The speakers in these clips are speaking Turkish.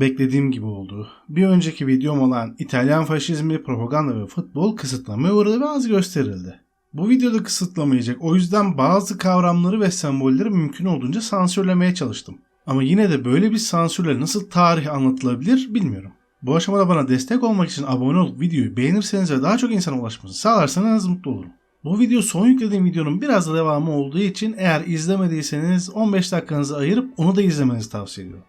beklediğim gibi oldu. Bir önceki videom olan İtalyan faşizmi, propaganda ve futbol kısıtlamaya uğradı ve az gösterildi. Bu videoda kısıtlamayacak o yüzden bazı kavramları ve sembolleri mümkün olduğunca sansürlemeye çalıştım. Ama yine de böyle bir sansürle nasıl tarih anlatılabilir bilmiyorum. Bu aşamada bana destek olmak için abone olup videoyu beğenirseniz ve daha çok insana ulaşmasını sağlarsanız mutlu olurum. Bu video son yüklediğim videonun biraz da devamı olduğu için eğer izlemediyseniz 15 dakikanızı ayırıp onu da izlemenizi tavsiye ediyorum.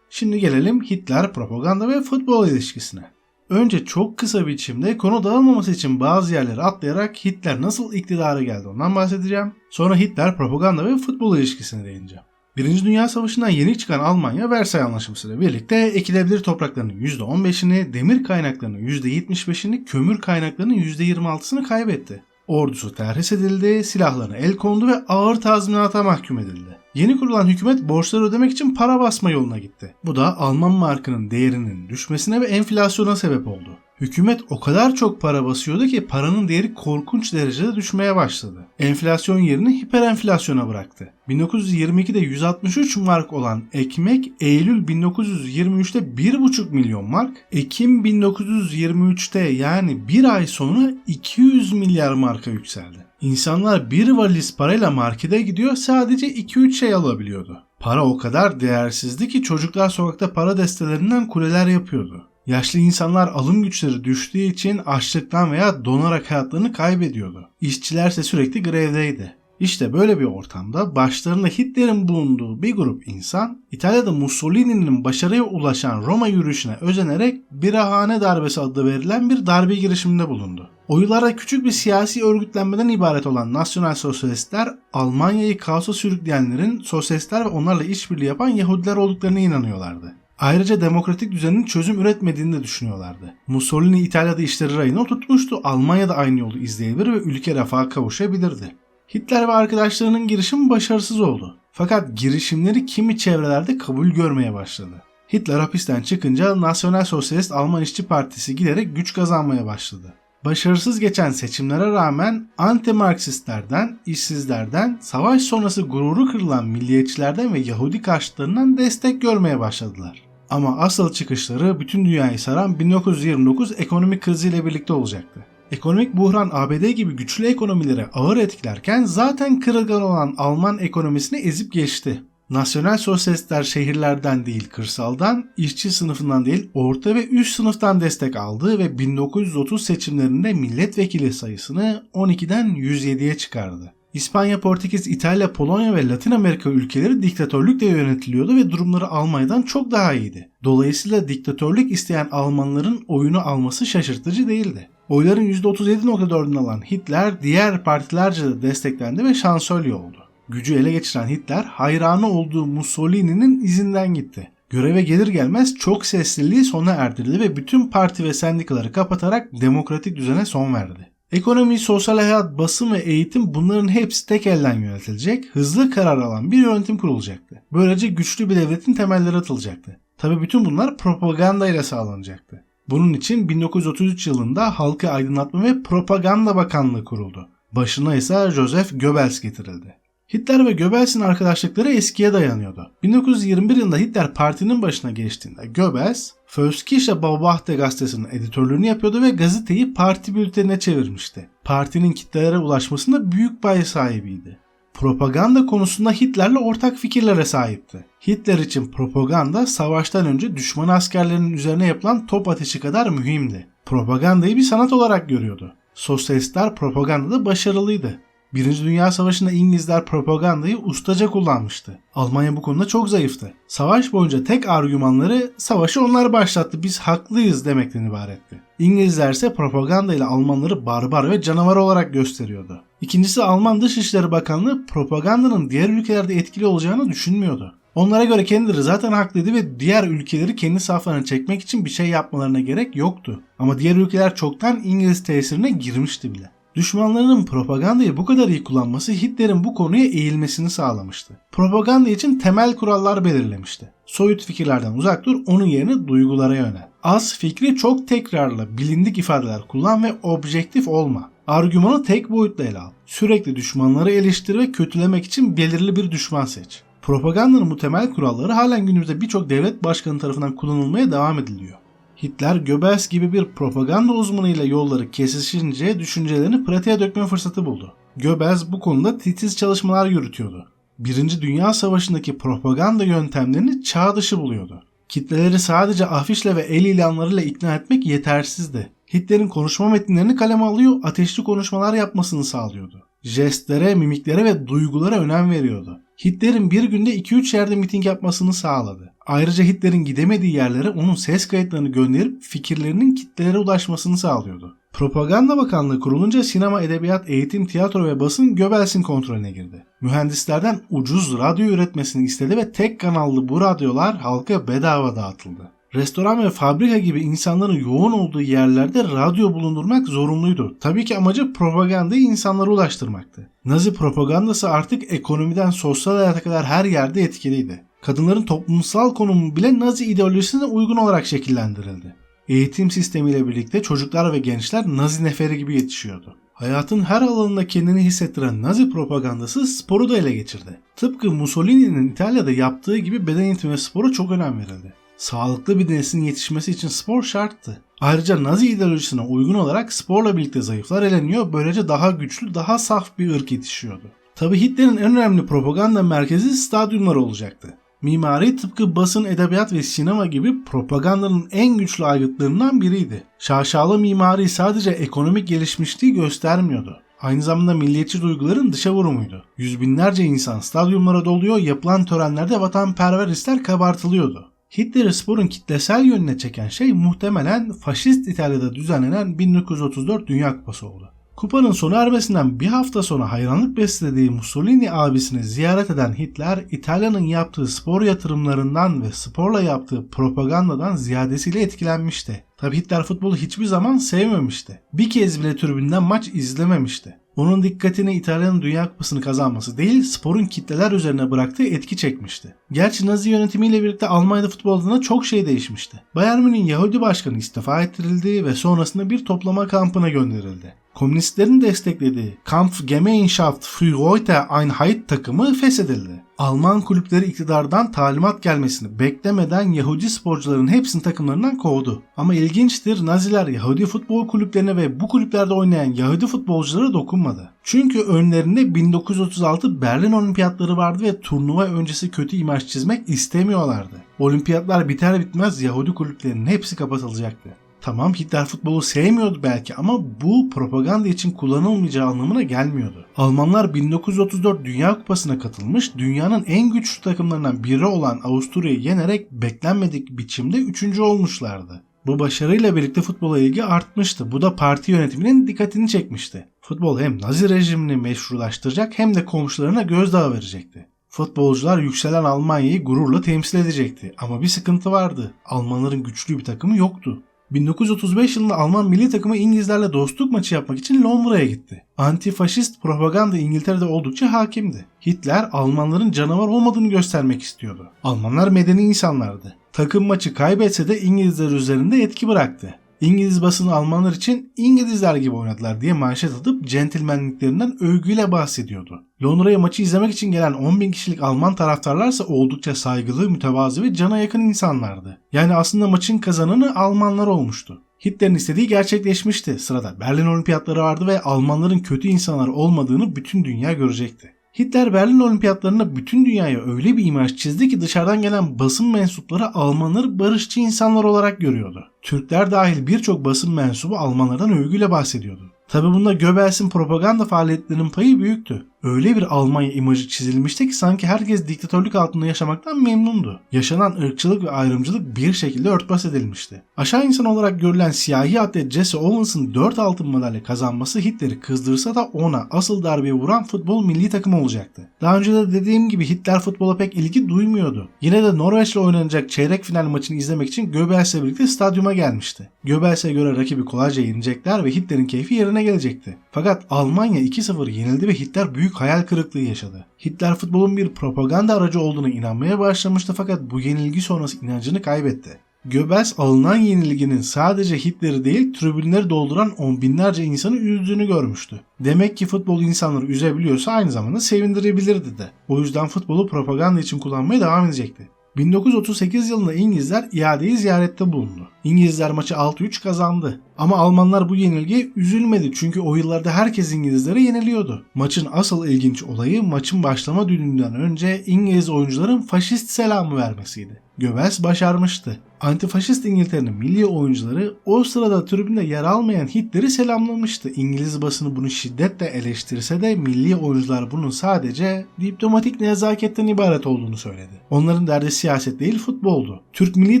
Şimdi gelelim Hitler, propaganda ve futbol ilişkisine. Önce çok kısa biçimde konu dağılmaması için bazı yerleri atlayarak Hitler nasıl iktidara geldi ondan bahsedeceğim. Sonra Hitler, propaganda ve futbol ilişkisine değineceğim. Birinci Dünya Savaşı'ndan yeni çıkan Almanya Versay Anlaşması ile birlikte ekilebilir topraklarının %15'ini, demir kaynaklarının %75'ini, kömür kaynaklarının %26'sını kaybetti. Ordusu terhis edildi, silahlarına el kondu ve ağır tazminata mahkum edildi. Yeni kurulan hükümet borçları ödemek için para basma yoluna gitti. Bu da Alman markının değerinin düşmesine ve enflasyona sebep oldu. Hükümet o kadar çok para basıyordu ki paranın değeri korkunç derecede düşmeye başladı. Enflasyon yerini hiperenflasyona bıraktı. 1922'de 163 mark olan ekmek Eylül 1923'te 1,5 milyon mark, Ekim 1923'te yani bir ay sonra 200 milyar marka yükseldi. İnsanlar bir valiz parayla markete gidiyor sadece 2-3 şey alabiliyordu. Para o kadar değersizdi ki çocuklar sokakta para destelerinden kuleler yapıyordu. Yaşlı insanlar alım güçleri düştüğü için açlıktan veya donarak hayatlarını kaybediyordu. İşçiler ise sürekli grevdeydi. İşte böyle bir ortamda başlarında Hitler'in bulunduğu bir grup insan İtalya'da Mussolini'nin başarıya ulaşan Roma yürüyüşüne özenerek birahane darbesi adı verilen bir darbe girişiminde bulundu. Oyularda küçük bir siyasi örgütlenmeden ibaret olan Nasyonal Sosyalistler Almanya'yı kaosa sürükleyenlerin sosyalistler ve onlarla işbirliği yapan Yahudiler olduklarına inanıyorlardı. Ayrıca demokratik düzenin çözüm üretmediğini de düşünüyorlardı. Mussolini İtalya'da işleri rayına tutmuştu, Almanya'da aynı yolu izleyebilir ve ülke refaha kavuşabilirdi. Hitler ve arkadaşlarının girişimi başarısız oldu. Fakat girişimleri kimi çevrelerde kabul görmeye başladı. Hitler hapisten çıkınca Nasyonel Sosyalist Alman İşçi Partisi giderek güç kazanmaya başladı. Başarısız geçen seçimlere rağmen anti-Marksistlerden, işsizlerden, savaş sonrası gururu kırılan milliyetçilerden ve Yahudi karşıtlarından destek görmeye başladılar. Ama asıl çıkışları bütün dünyayı saran 1929 ekonomik kriziyle birlikte olacaktı. Ekonomik buhran ABD gibi güçlü ekonomilere ağır etkilerken zaten kırılgan olan Alman ekonomisini ezip geçti. Nasyonel sosyalistler şehirlerden değil kırsaldan, işçi sınıfından değil orta ve üst sınıftan destek aldı ve 1930 seçimlerinde milletvekili sayısını 12'den 107'ye çıkardı. İspanya, Portekiz, İtalya, Polonya ve Latin Amerika ülkeleri diktatörlükle yönetiliyordu ve durumları Almanya'dan çok daha iyiydi. Dolayısıyla diktatörlük isteyen Almanların oyunu alması şaşırtıcı değildi. Oyların %37.4'ünü alan Hitler diğer partilerce de desteklendi ve şansölye oldu. Gücü ele geçiren Hitler hayranı olduğu Mussolini'nin izinden gitti. Göreve gelir gelmez çok sesliliği sona erdirdi ve bütün parti ve sendikaları kapatarak demokratik düzene son verdi. Ekonomi, sosyal hayat, basın ve eğitim bunların hepsi tek elden yönetilecek, hızlı karar alan bir yönetim kurulacaktı. Böylece güçlü bir devletin temelleri atılacaktı. Tabi bütün bunlar propaganda ile sağlanacaktı. Bunun için 1933 yılında Halkı Aydınlatma ve Propaganda Bakanlığı kuruldu. Başına ise Joseph Goebbels getirildi. Hitler ve Goebbels'in arkadaşlıkları eskiye dayanıyordu. 1921 yılında Hitler partinin başına geçtiğinde Goebbels, Volkische Beobachter gazetesinin editörlüğünü yapıyordu ve gazeteyi parti bültenine çevirmişti. Partinin kitlelere ulaşmasında büyük pay sahibiydi. Propaganda konusunda Hitler'le ortak fikirlere sahipti. Hitler için propaganda savaştan önce düşman askerlerinin üzerine yapılan top ateşi kadar mühimdi. Propagandayı bir sanat olarak görüyordu. Sosyalistler propagandada başarılıydı. Birinci Dünya Savaşı'nda İngilizler propagandayı ustaca kullanmıştı. Almanya bu konuda çok zayıftı. Savaş boyunca tek argümanları savaşı onlar başlattı biz haklıyız demekten ibaretti. İngilizler ise propaganda ile Almanları barbar ve canavar olarak gösteriyordu. İkincisi Alman Dışişleri Bakanlığı propagandanın diğer ülkelerde etkili olacağını düşünmüyordu. Onlara göre kendileri zaten haklıydı ve diğer ülkeleri kendi saflarına çekmek için bir şey yapmalarına gerek yoktu. Ama diğer ülkeler çoktan İngiliz tesirine girmişti bile. Düşmanlarının propagandayı bu kadar iyi kullanması Hitler'in bu konuya eğilmesini sağlamıştı. Propaganda için temel kurallar belirlemişti. Soyut fikirlerden uzak dur, onun yerine duygulara yönel. Az fikri çok tekrarla, bilindik ifadeler kullan ve objektif olma. Argümanı tek boyutlu ele al. Sürekli düşmanları eleştir ve kötülemek için belirli bir düşman seç. Propagandanın bu temel kuralları halen günümüzde birçok devlet başkanı tarafından kullanılmaya devam ediliyor. Hitler, Goebbels gibi bir propaganda uzmanıyla yolları kesişince düşüncelerini pratiğe dökme fırsatı buldu. Goebbels bu konuda titiz çalışmalar yürütüyordu. Birinci Dünya Savaşı'ndaki propaganda yöntemlerini çağ dışı buluyordu. Kitleleri sadece afişle ve el ilanlarıyla ikna etmek yetersizdi. Hitler'in konuşma metinlerini kaleme alıyor, ateşli konuşmalar yapmasını sağlıyordu. Jestlere, mimiklere ve duygulara önem veriyordu. Hitler'in bir günde 2-3 yerde miting yapmasını sağladı. Ayrıca Hitler'in gidemediği yerlere onun ses kayıtlarını gönderip fikirlerinin kitlelere ulaşmasını sağlıyordu. Propaganda Bakanlığı kurulunca sinema, edebiyat, eğitim, tiyatro ve basın Göbels'in kontrolüne girdi. Mühendislerden ucuz radyo üretmesini istedi ve tek kanallı bu radyolar halka bedava dağıtıldı. Restoran ve fabrika gibi insanların yoğun olduğu yerlerde radyo bulundurmak zorunluydu. Tabii ki amacı propagandayı insanlara ulaştırmaktı. Nazi propagandası artık ekonomiden sosyal hayata kadar her yerde etkiliydi. Kadınların toplumsal konumu bile Nazi ideolojisine uygun olarak şekillendirildi. Eğitim sistemiyle birlikte çocuklar ve gençler Nazi neferi gibi yetişiyordu. Hayatın her alanında kendini hissettiren Nazi propagandası sporu da ele geçirdi. Tıpkı Mussolini'nin İtalya'da yaptığı gibi beden eğitimi ve spora çok önem verildi. Sağlıklı bir neslin yetişmesi için spor şarttı. Ayrıca Nazi ideolojisine uygun olarak sporla birlikte zayıflar eleniyor, böylece daha güçlü, daha saf bir ırk yetişiyordu. Tabi Hitler'in en önemli propaganda merkezi stadyumlar olacaktı. Mimari tıpkı basın, edebiyat ve sinema gibi propagandanın en güçlü aygıtlarından biriydi. Şaşalı mimari sadece ekonomik gelişmişliği göstermiyordu. Aynı zamanda milliyetçi duyguların dışa vurumuydu. Yüz binlerce insan stadyumlara doluyor, yapılan törenlerde vatanperver hisler kabartılıyordu. Hitler'i sporun kitlesel yönüne çeken şey muhtemelen faşist İtalya'da düzenlenen 1934 Dünya Kupası oldu. Kupanın sona ermesinden bir hafta sonra hayranlık beslediği Mussolini abisini ziyaret eden Hitler, İtalya'nın yaptığı spor yatırımlarından ve sporla yaptığı propagandadan ziyadesiyle etkilenmişti. Tabi Hitler futbolu hiçbir zaman sevmemişti. Bir kez bile tribünden maç izlememişti. Onun dikkatini İtalya'nın Dünya Kupası'nı kazanması değil, sporun kitleler üzerine bıraktığı etki çekmişti. Gerçi Nazi yönetimiyle birlikte Almanya'da futbol adına çok şey değişmişti. Bayern Münih'in Yahudi başkanı istifa ettirildi ve sonrasında bir toplama kampına gönderildi. Komünistlerin desteklediği Kampfgemeinschaft für Heute Einheit takımı feshedildi. Alman kulüpleri iktidardan talimat gelmesini beklemeden Yahudi sporcuların hepsini takımlarından kovdu. Ama ilginçtir Naziler Yahudi futbol kulüplerine ve bu kulüplerde oynayan Yahudi futbolculara dokunmadı. Çünkü önlerinde 1936 Berlin Olimpiyatları vardı ve turnuva öncesi kötü imaj çizmek istemiyorlardı. Olimpiyatlar biter bitmez Yahudi kulüplerinin hepsi kapatılacaktı. Tamam Hitler futbolu sevmiyordu belki ama bu propaganda için kullanılmayacağı anlamına gelmiyordu. Almanlar 1934 Dünya Kupası'na katılmış, dünyanın en güçlü takımlarından biri olan Avusturya'yı yenerek beklenmedik biçimde 3. olmuşlardı. Bu başarıyla birlikte futbola ilgi artmıştı. Bu da parti yönetiminin dikkatini çekmişti. Futbol hem Nazi rejimini meşrulaştıracak hem de komşularına gözdağı verecekti. Futbolcular yükselen Almanya'yı gururla temsil edecekti. Ama bir sıkıntı vardı. Almanların güçlü bir takımı yoktu. 1935 yılında Alman milli takımı İngilizlerle dostluk maçı yapmak için Londra'ya gitti. Antifaşist propaganda İngiltere'de oldukça hakimdi. Hitler Almanların canavar olmadığını göstermek istiyordu. Almanlar medeni insanlardı. Takım maçı kaybetse de İngilizler üzerinde etki bıraktı. İngiliz basını Almanlar için İngilizler gibi oynadılar diye manşet atıp centilmenliklerinden övgüyle bahsediyordu. Londra'ya maçı izlemek için gelen 10 bin kişilik Alman taraftarlarsa oldukça saygılı, mütevazı ve cana yakın insanlardı. Yani aslında maçın kazananı Almanlar olmuştu. Hitler'in istediği gerçekleşmişti. Sırada Berlin Olimpiyatları vardı ve Almanların kötü insanlar olmadığını bütün dünya görecekti. Hitler Berlin Olimpiyatlarında bütün dünyaya öyle bir imaj çizdi ki dışarıdan gelen basın mensupları Almanları barışçı insanlar olarak görüyordu. Türkler dahil birçok basın mensubu Almanlardan övgüyle bahsediyordu. Tabi bunda Göbels'in propaganda faaliyetlerinin payı büyüktü. Öyle bir Almanya imajı çizilmişti ki sanki herkes diktatörlük altında yaşamaktan memnundu. Yaşanan ırkçılık ve ayrımcılık bir şekilde örtbas edilmişti. Aşağı insan olarak görülen siyahi atlet Jesse Owens'ın 4 altın madalya kazanması Hitler'i kızdırsa da ona asıl darbeyi vuran futbol milli takımı olacaktı. Daha önce de dediğim gibi Hitler futbola pek ilgi duymuyordu. Yine de Norveç'le oynanacak çeyrek final maçını izlemek için Göbels'le birlikte stadyuma gelmişti. Göbels'e göre rakibi kolayca yenecekler ve Hitler'in keyfi yerine gelecekti. Fakat Almanya 2-0 yenildi ve Hitler büyük hayal kırıklığı yaşadı. Hitler futbolun bir propaganda aracı olduğuna inanmaya başlamıştı fakat bu yenilgi sonrası inancını kaybetti. Göbels alınan yenilginin sadece Hitler'i değil tribünleri dolduran on binlerce insanı üzdüğünü görmüştü. Demek ki futbol insanları üzebiliyorsa aynı zamanda sevindirebilirdi de. O yüzden futbolu propaganda için kullanmaya devam edecekti. 1938 yılında İngilizler iadeyi ziyarette bulundu. İngilizler maçı 6-3 kazandı. Ama Almanlar bu yenilgiye üzülmedi çünkü o yıllarda herkes İngilizlere yeniliyordu. Maçın asıl ilginç olayı maçın başlama düdüğünden önce İngiliz oyuncuların faşist selamı vermesiydi. Göbels başarmıştı. Antifaşist İngiltere'nin milli oyuncuları o sırada tribünde yer almayan Hitler'i selamlamıştı. İngiliz basını bunu şiddetle eleştirse de milli oyuncular bunun sadece diplomatik nezaketten ibaret olduğunu söyledi. Onların derdi siyaset değil futboldu. Türk milli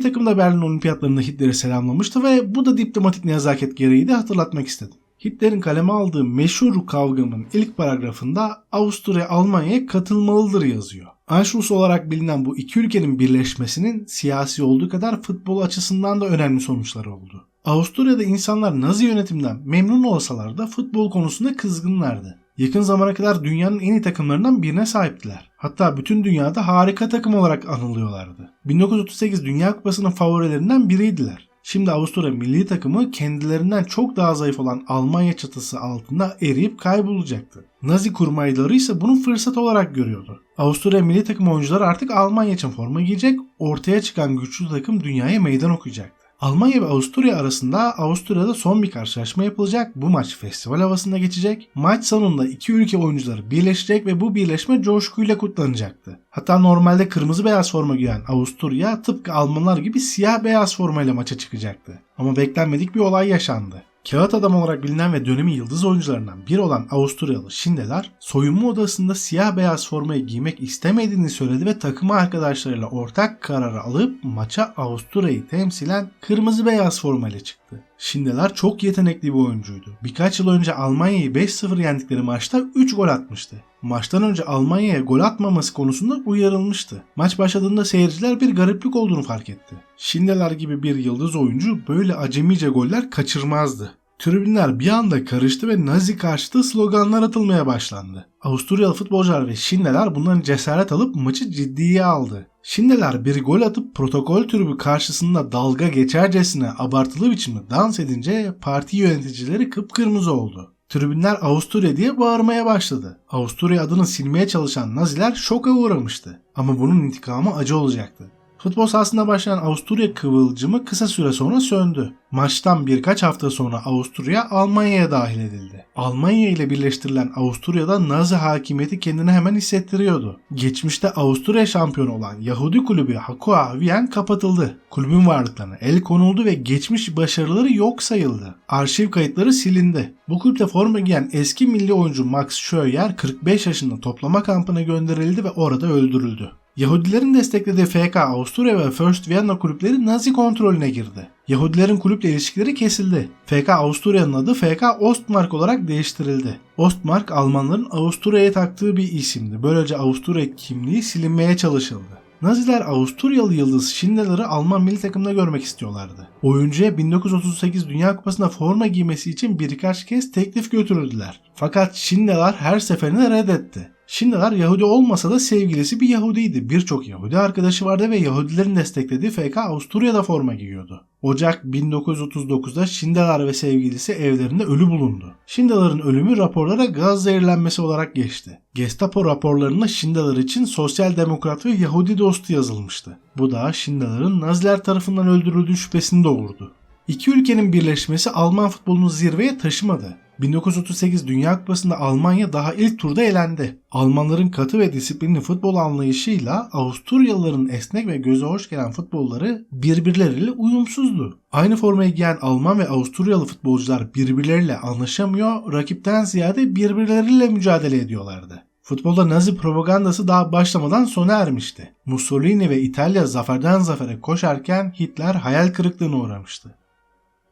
takım da Berlin olimpiyatlarında Hitler'i selamlamıştı ve bu da diplomatik nezaket gereği de hatırlatmak istedim. Hitler'in kaleme aldığı meşhur kavgamın ilk paragrafında Avusturya Almanya'ya katılmalıdır yazıyor. Anschluss olarak bilinen bu iki ülkenin birleşmesinin siyasi olduğu kadar futbol açısından da önemli sonuçları oldu. Avusturya'da insanlar Nazi yönetimden memnun olsalar da futbol konusunda kızgınlardı. Yakın zamana kadar dünyanın en iyi takımlarından birine sahiptiler. Hatta bütün dünyada harika takım olarak anılıyorlardı. 1938 Dünya Kupası'nın favorilerinden biriydiler. Şimdi Avusturya milli takımı kendilerinden çok daha zayıf olan Almanya çatısı altında eriyip kaybolacaktı. Nazi kurmayları ise bunu fırsat olarak görüyordu. Avusturya milli takım oyuncuları artık Almanya için forma giyecek, ortaya çıkan güçlü takım dünyaya meydan okuyacaktı. Almanya ve Avusturya arasında Avusturya'da son bir karşılaşma yapılacak. Bu maç festival havasında geçecek. Maç sonunda iki ülke oyuncuları birleşecek ve bu birleşme coşkuyla kutlanacaktı. Hatta normalde kırmızı beyaz forma giyen Avusturya tıpkı Almanlar gibi siyah beyaz formayla maça çıkacaktı. Ama beklenmedik bir olay yaşandı. Kağıt adam olarak bilinen ve dönemin yıldız oyuncularından biri olan Avusturyalı Şindeler soyunma odasında siyah beyaz formayı giymek istemediğini söyledi ve takım arkadaşlarıyla ortak kararı alıp maça Avusturya'yı temsilen kırmızı beyaz formayla çıktı. Şindeler çok yetenekli bir oyuncuydu. Birkaç yıl önce Almanya'yı 5-0 yendikleri maçta 3 gol atmıştı. Maçtan önce Almanya'ya gol atmaması konusunda uyarılmıştı. Maç başladığında seyirciler bir gariplik olduğunu fark etti. Şindeler gibi bir yıldız oyuncu böyle acemice goller kaçırmazdı. Tribünler bir anda karıştı ve Nazi karşıtı sloganlar atılmaya başlandı. Avusturyalı futbolcular ve Şindeler bundan cesaret alıp maçı ciddiye aldı. Şindeler bir gol atıp protokol tribü karşısında dalga geçercesine abartılı biçimde dans edince parti yöneticileri kıpkırmızı oldu. Tribünler Avusturya diye bağırmaya başladı. Avusturya adını silmeye çalışan Naziler şoka uğramıştı. Ama bunun intikamı acı olacaktı. Futbol sahasında başlayan Avusturya kıvılcımı kısa süre sonra söndü. Maçtan birkaç hafta sonra Avusturya Almanya'ya dahil edildi. Almanya ile birleştirilen Avusturya'da Nazi hakimiyeti kendini hemen hissettiriyordu. Geçmişte Avusturya şampiyonu olan Yahudi kulübü Hakua Wien kapatıldı. Kulübün varlıklarına el konuldu ve geçmiş başarıları yok sayıldı. Arşiv kayıtları silindi. Bu kulüpte forma giyen eski milli oyuncu Max Schöyer 45 yaşında toplama kampına gönderildi ve orada öldürüldü. Yahudilerin desteklediği FK Avusturya ve First Vienna kulüpleri Nazi kontrolüne girdi. Yahudilerin kulüple ilişkileri kesildi. FK Avusturya'nın adı FK Ostmark olarak değiştirildi. Ostmark Almanların Avusturya'ya taktığı bir isimdi. Böylece Avusturya kimliği silinmeye çalışıldı. Naziler Avusturyalı yıldız Schindler'ı Alman milli takımda görmek istiyorlardı. Oyuncuya 1938 Dünya Kupası'nda forma giymesi için birkaç kez teklif götürüldüler. Fakat Schindler her seferinde reddetti. Schindler Yahudi olmasa da sevgilisi bir Yahudiydi. Birçok Yahudi arkadaşı vardı ve Yahudilerin desteklediği FK Avusturya'da forma giyiyordu. Ocak 1939'da Schindler ve sevgilisi evlerinde ölü bulundu. Schindler'ın ölümü raporlara gaz zehirlenmesi olarak geçti. Gestapo raporlarında Schindler için sosyal demokrat ve Yahudi dostu yazılmıştı. Bu da Schindler'ın Naziler tarafından öldürüldüğü şüphesini doğurdu. İki ülkenin birleşmesi Alman futbolunu zirveye taşımadı. 1938 Dünya Kupası'nda Almanya daha ilk turda elendi. Almanların katı ve disiplinli futbol anlayışıyla Avusturyalıların esnek ve göze hoş gelen futbolları birbirleriyle uyumsuzdu. Aynı formayı giyen Alman ve Avusturyalı futbolcular birbirleriyle anlaşamıyor, rakipten ziyade birbirleriyle mücadele ediyorlardı. Futbolda Nazi propagandası daha başlamadan sona ermişti. Mussolini ve İtalya zaferden zafere koşarken Hitler hayal kırıklığına uğramıştı.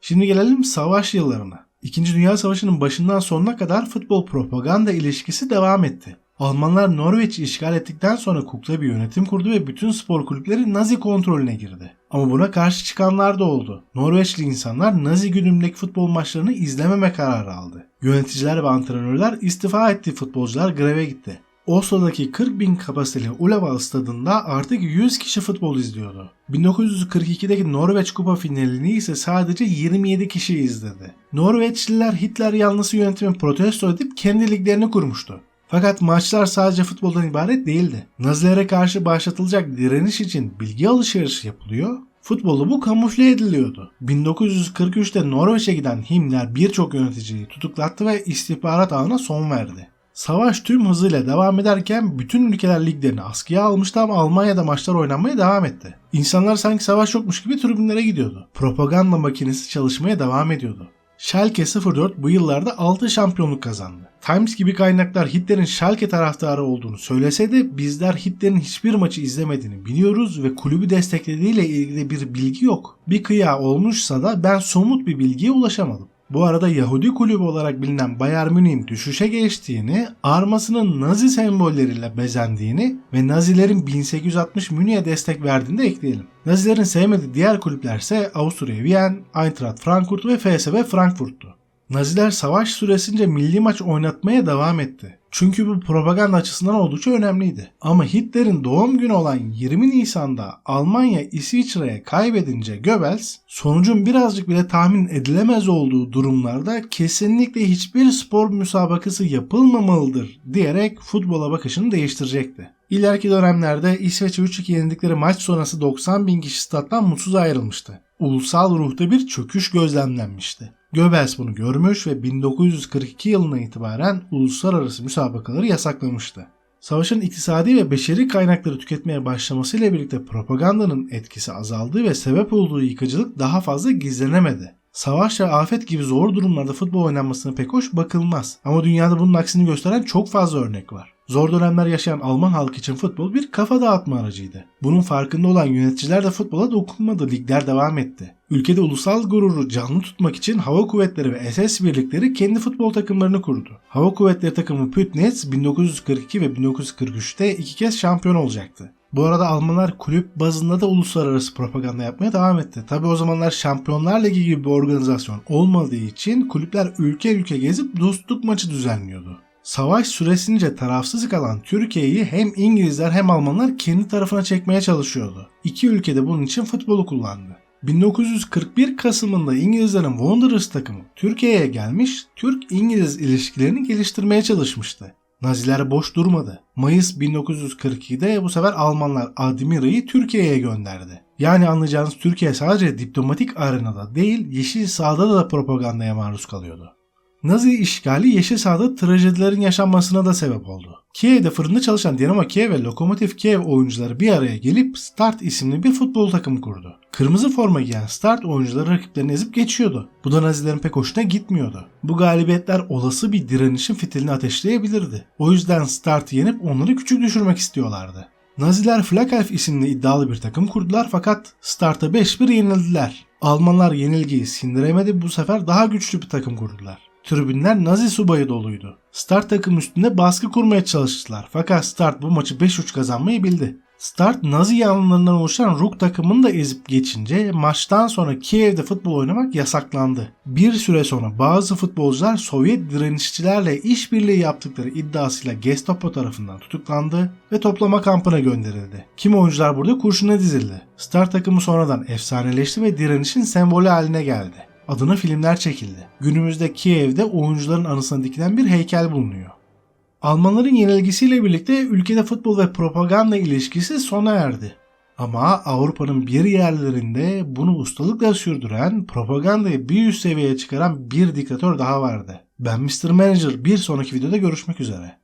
Şimdi gelelim savaş yıllarına. İkinci Dünya Savaşı'nın başından sonuna kadar futbol propaganda ilişkisi devam etti. Almanlar Norveç'i işgal ettikten sonra kukla bir yönetim kurdu ve bütün spor kulüpleri Nazi kontrolüne girdi. Ama buna karşı çıkanlar da oldu. Norveçli insanlar Nazi güdümündeki futbol maçlarını izlememe kararı aldı. Yöneticiler ve antrenörler istifa etti, futbolcular greve gitti. Oslo'daki 40 bin kapasiteli Ullevål stadında artık 100 kişi futbol izliyordu. 1942'deki Norveç Kupa finalini ise sadece 27 kişi izledi. Norveçliler Hitler yanlısı yönetimi protesto edip kendi liglerini kurmuştu. Fakat maçlar sadece futboldan ibaret değildi. Nazilere karşı başlatılacak direniş için bilgi alışverişi yapılıyor, futbolu bu kamufle ediliyordu. 1943'te Norveç'e giden Himmler birçok yöneticiyi tutuklattı ve istihbarat ağına son verdi. Savaş tüm hızıyla devam ederken bütün ülkeler liglerini askıya almıştı ama Almanya'da maçlar oynanmaya devam etti. İnsanlar sanki savaş yokmuş gibi tribünlere gidiyordu. Propaganda makinesi çalışmaya devam ediyordu. Schalke 04 bu yıllarda 6 şampiyonluk kazandı. Times gibi kaynaklar Hitler'in Schalke taraftarı olduğunu söylese de bizler Hitler'in hiçbir maçı izlemediğini biliyoruz ve kulübü desteklediğiyle ilgili bir bilgi yok. Bir kıya olmuşsa da ben somut bir bilgiye ulaşamadım. Bu arada Yahudi kulübü olarak bilinen Bayern Münih'in düşüşe geçtiğini, armasının Nazi sembolleriyle bezendiğini ve Nazilerin 1860 Münih'e destek verdiğini de ekleyelim. Nazilerin sevmediği diğer kulüpler ise Avusturya Viyen, Eintracht Frankfurt ve FSV Frankfurt'tu. Naziler savaş süresince milli maç oynatmaya devam etti. Çünkü bu propaganda açısından oldukça önemliydi. Ama Hitler'in doğum günü olan 20 Nisan'da Almanya İsviçre'ye kaybedince Goebbels sonucun birazcık bile tahmin edilemez olduğu durumlarda kesinlikle hiçbir spor müsabakası yapılmamalıdır diyerek futbola bakışını değiştirecekti. İleriki dönemlerde İsveç'e 3-2 yenildikleri maç sonrası 90 bin kişi stat'tan mutsuz ayrılmıştı. Ulusal ruhta bir çöküş gözlemlenmişti. Goebbels bunu görmüş ve 1942 yılına itibaren uluslararası müsabakaları yasaklamıştı. Savaşın iktisadi ve beşeri kaynakları tüketmeye başlamasıyla birlikte propagandanın etkisi azaldı ve sebep olduğu yıkıcılık daha fazla gizlenemedi. Savaş ve afet gibi zor durumlarda futbol oynanmasına pek hoş bakılmaz. Ama dünyada bunun aksini gösteren çok fazla örnek var. Zor dönemler yaşayan Alman halkı için futbol bir kafa dağıtma aracıydı. Bunun farkında olan yöneticiler de futbola dokunmadı, ligler devam etti. Ülkede ulusal gururu canlı tutmak için hava kuvvetleri ve SS birlikleri kendi futbol takımlarını kurdu. Hava kuvvetleri takımı Pütnitz 1942 ve 1943'te iki kez şampiyon olacaktı. Bu arada Almanlar kulüp bazında da uluslararası propaganda yapmaya devam etti. Tabi o zamanlar Şampiyonlar Ligi gibi bir organizasyon olmadığı için kulüpler ülke ülke gezip dostluk maçı düzenliyordu. Savaş süresince tarafsız kalan Türkiye'yi hem İngilizler hem Almanlar kendi tarafına çekmeye çalışıyordu. İki ülke de bunun için futbolu kullandı. 1941 Kasım'ında İngilizlerin Wanderers takımı Türkiye'ye gelmiş, Türk-İngiliz ilişkilerini geliştirmeye çalışmıştı. Naziler boş durmadı. Mayıs 1942'de bu sefer Almanlar Admira'yı Türkiye'ye gönderdi. Yani anlayacağınız Türkiye sadece diplomatik arenada değil, yeşil sahada da propagandaya maruz kalıyordu. Nazi işgali Yeşil Sahada trajedilerin yaşanmasına da sebep oldu. Kiev'de fırında çalışan Dinamo Kiev ve Lokomotiv Kiev oyuncuları bir araya gelip Start isimli bir futbol takımı kurdu. Kırmızı forma giyen Start oyuncuları rakiplerini ezip geçiyordu. Bu da Nazilerin pek hoşuna gitmiyordu. Bu galibiyetler olası bir direnişin fitilini ateşleyebilirdi. O yüzden Start'ı yenip onları küçük düşürmek istiyorlardı. Naziler Flakelf isimli iddialı bir takım kurdular fakat Start'a 5-1 yenildiler. Almanlar yenilgiyi sindiremedi bu sefer daha güçlü bir takım kurdular. Tribünler Nazi subayı doluydu. Start takım üstünde baskı kurmaya çalıştılar fakat Start bu maçı 5-3 kazanmayı bildi. Start Nazi yanlılarından oluşan Ruk takımını da ezip geçince maçtan sonra Kiev'de futbol oynamak yasaklandı. Bir süre sonra bazı futbolcular Sovyet direnişçilerle işbirliği yaptıkları iddiasıyla Gestapo tarafından tutuklandı ve toplama kampına gönderildi. Kim oyuncular burada kurşuna dizildi. Start takımı sonradan efsaneleşti ve direnişin sembolü haline geldi adına filmler çekildi. Günümüzde Kiev'de oyuncuların anısına dikilen bir heykel bulunuyor. Almanların yenilgisiyle birlikte ülkede futbol ve propaganda ilişkisi sona erdi. Ama Avrupa'nın bir yerlerinde bunu ustalıkla sürdüren, propagandayı bir üst seviyeye çıkaran bir diktatör daha vardı. Ben Mr. Manager bir sonraki videoda görüşmek üzere.